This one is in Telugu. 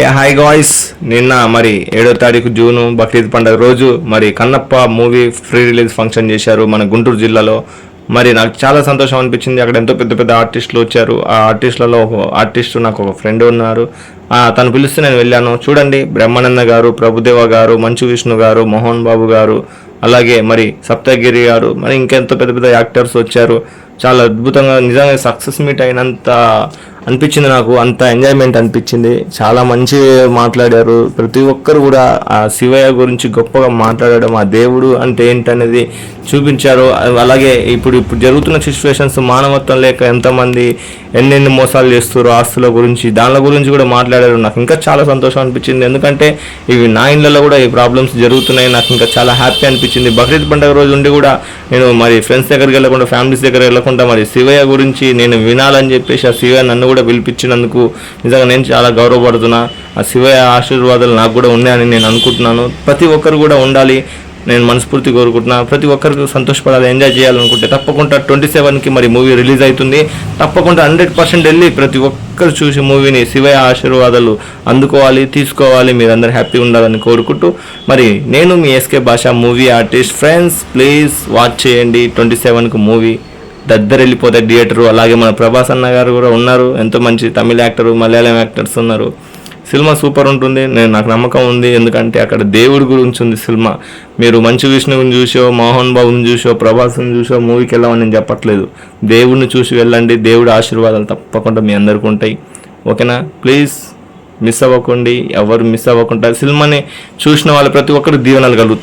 ఏ హాయ్ గాయ్స్. నిన్న మరి ఏడో తారీఖు జూను బక్రీద్ పండుగ రోజు మరి Kannappa movie pre release function చేశారు మన గుంటూరు జిల్లాలో. మరి నాకు చాలా సంతోషం అనిపించింది. అక్కడ ఎంతో పెద్ద పెద్ద ఆర్టిస్టులు వచ్చారు. ఆ ఆర్టిస్టులలో ఒక ఆర్టిస్ట్ నాకు ఒక ఫ్రెండ్ ఉన్నారు. తను పిలిస్తే నేను వెళ్ళాను. చూడండి బ్రహ్మానంద గారు ప్రభుదేవ గారు మంచు విష్ణు గారు మోహన్ బాబు గారు అలాగే మరి సప్తగిరి గారు మరి ఇంకెంతో పెద్ద పెద్ద యాక్టర్స్ వచ్చారు. చాలా అద్భుతంగా నిజంగా సక్సెస్ మీట్ అయినంత అనిపించింది నాకు. అంత ఎంజాయ్మెంట్ అనిపించింది. చాలా మంచి మాట్లాడారు. ప్రతి ఒక్కరు కూడా ఆ శివయ్య గురించి గొప్పగా మాట్లాడడం ఆ దేవుడు అంటే ఏంటనేది చూపించారు. అలాగే ఇప్పుడు ఇప్పుడు జరుగుతున్న సిచ్యువేషన్స్ మానవత్వం లేక ఎంతమంది ఎన్నెన్ని మోసాలు చేస్తారు ఆస్తుల గురించి దానిల గురించి కూడా మాట్లాడారు. నాకు ఇంకా చాలా సంతోషం అనిపించింది. ఎందుకంటే ఇవి నా ఇళ్ళలో కూడా ఈ ప్రాబ్లమ్స్ జరుగుతున్నాయి. నాకు ఇంకా చాలా హ్యాపీ అనిపించింది. బక్రీద్ పండుగ రోజు ఉండి కూడా నేను మరి ఫ్రెండ్స్ దగ్గరికి వెళ్ళకుండా ఫ్యామిలీస్ దగ్గర వెళ్ళకుండా మరి శివయ్య గురించి నేను వినాలని చెప్పేసి ఆ శివయ్య నన్ను కూడా పిలిపించినందుకు నిజంగా నేను చాలా గౌరవపడుతున్నా. ఆ శివయ్య ఆశీర్వాదాలు నాకు కూడా ఉన్నాయని నేను అనుకుంటున్నాను. ప్రతి ఒక్కరు కూడా ఉండాలి. నేను మనస్ఫూర్తి కోరుకుంటున్నా. ప్రతి ఒక్కరికి సంతోషపడాలి ఎంజాయ్ చేయాలనుకుంటే తప్పకుండా ట్వంటీ సెవెన్కి మరి మూవీ రిలీజ్ అవుతుంది. తప్పకుండా హండ్రెడ్ పర్సెంట్ వెళ్ళి ప్రతి ఒక్కరు చూసి మూవీని శివయ ఆశీర్వాదాలు అందుకోవాలి తీసుకోవాలి. మీరందరూ హ్యాపీ ఉండాలని కోరుకుంటూ మరి నేను మీ SK Basha movie artist. Friends please watch చేయండి ట్వంటీ సెవెన్కి మూవీ. దద్దరు వెళ్ళిపోతే థియేటరు అలాగే మన ప్రభాస్ అన్న గారు కూడా ఉన్నారు. ఎంతో మంచి తమిళ యాక్టరు మలయాళం యాక్టర్స్ ఉన్నారు. సినిమా సూపర్ ఉంటుంది. నేను నాకు నమ్మకం ఉంది. ఎందుకంటే అక్కడ దేవుడి గురించి ఉంది సినిమా. మీరు మంచు విష్ణువుని చూసో మోహన్ బాబుని చూసో ప్రభాస్ని చూసో మూవీకి వెళ్ళమని నేను చెప్పట్లేదు. దేవుడిని చూసి వెళ్ళండి. దేవుడి ఆశీర్వాదాలు తప్పకుండా మీ అందరికీ ఉంటాయి. ఓకేనా? ప్లీజ్ మిస్ అవ్వకండి. ఎవరు మిస్ అవ్వకుండా సినిమాని చూసిన వాళ్ళు ప్రతి ఒక్కరు దీవెనలు కలుగుతారు.